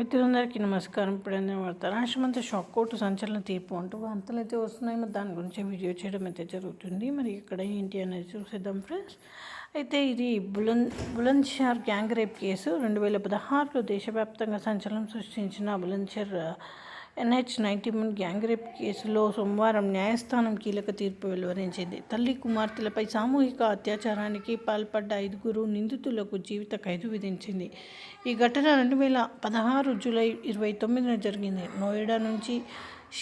మిత్రులందరికీ నమస్కారం. ఇప్పుడు నేను వార్త రాష్ట్రమంతా షాక్ కోర్టు సంచలన తీర్పు అంటూ వార్తలు అయితే వస్తున్నాయి. మరి దాని గురించి వీడియో చేయడం అయితే జరుగుతుంది. మరి ఇక్కడ ఏంటి అనేది చూసేద్దాం ఫ్రెండ్స్. అయితే ఇది Bulandshahr gang rape case. రెండు వేల పదహారులో దేశవ్యాప్తంగా సంచలనం సృష్టించిన Bulandshahr N H ninety one gang rape కేసులో సోమవారం న్యాయస్థానం కీలక తీర్పు వెలువరించింది. తల్లి కుమార్తెలపై సామూహిక అత్యాచారానికి పాల్పడ్డ ఐదుగురు నిందితులకు జీవిత ఖైదు విధించింది. ఈ ఘటన రెండు వేల పదహారు జూలై ఇరవై తొమ్మిదిన జరిగింది. నోయిడా నుంచి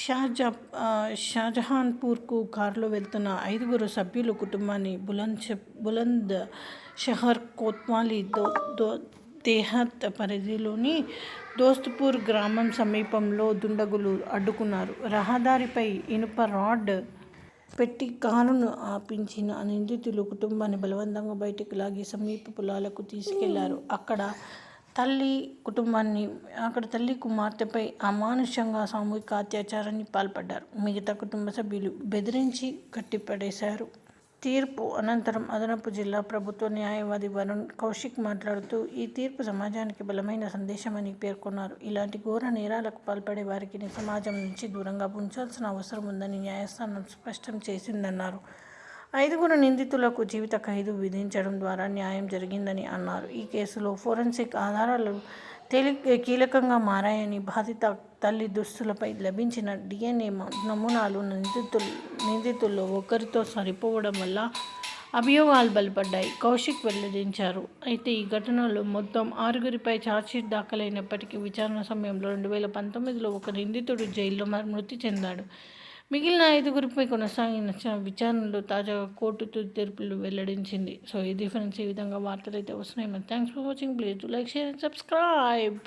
షాజా షాజహాన్పూర్కు కారులో వెళ్తున్న ఐదుగురు సభ్యుల కుటుంబాన్ని బులంద్ బులంద్ షహర్ కోత్వాలీ దో దో దేహత్ పరిధిలోని దోస్త్పూర్ గ్రామం సమీపంలో దుండగులు అడ్డుకున్నారు. రహదారిపై ఇనుప రాడ్ పెట్టి కారును ఆపించిన నిందితులు కుటుంబాన్ని బలవంతంగా బయటికి లాగి సమీప పొలాలకు తీసుకెళ్ళారు. అక్కడ తల్లి కుటుంబాన్ని అక్కడ తల్లి కుమార్తెపై అమానుషంగా సామూహిక అత్యాచారాన్ని పాల్పడ్డారు. మిగతా కుటుంబ సభ్యులు బెదిరించి కట్టిపడేశారు తీర్పు అనంతరం అదనపు జిల్లా ప్రభుత్వ న్యాయవాది వరుణ్ కౌశిక్ మాట్లాడుతూ ఈ తీర్పు సమాజానికి బలమైన సందేశమని పేర్కొన్నారు. ఇలాంటి ఘోర నేరాలకు పాల్పడే వారికి సమాజం నుంచి దూరంగా ఉంచాల్సిన అవసరం ఉందని న్యాయస్థానం స్పష్టం చేసిందన్నారు. ఐదుగురు నిందితులకు జీవిత ఖైదు విధించడం ద్వారా న్యాయం జరిగిందని అన్నారు. ఈ కేసులో ఫోరెన్సిక్ ఆధారాలు తేలి కీలకంగా మారాయని బాధిత తల్లి దుస్తులపై లభించిన డిఎన్ఏ నమూనాలు నిందితులు నిందితుల్లో ఒకరితో సరిపోవడం వల్ల అభియోగాలు బలపడ్డాయి. కౌశిక్ వెల్లడించారు. అయితే ఈ ఘటనలో మొత్తం ఆరుగురిపై ఛార్జ్షీట్ దాఖలైనప్పటికీ విచారణ సమయంలో రెండు వేల పంతొమ్మిదిలో ఒక నిందితుడు జైల్లో మృతి చెందాడు. మిగిలిన ఐదుగురిపై కొనసాగిన చ- విచారణలో తాజాగా కోర్టు తుది తీర్పులు వెల్లడించింది. సో ఇది ఫ్రెండ్స్ ఈ విధంగా వార్తలు అయితే వస్తున్నాయి. మరి thanks for watching. Please like share and subscribe.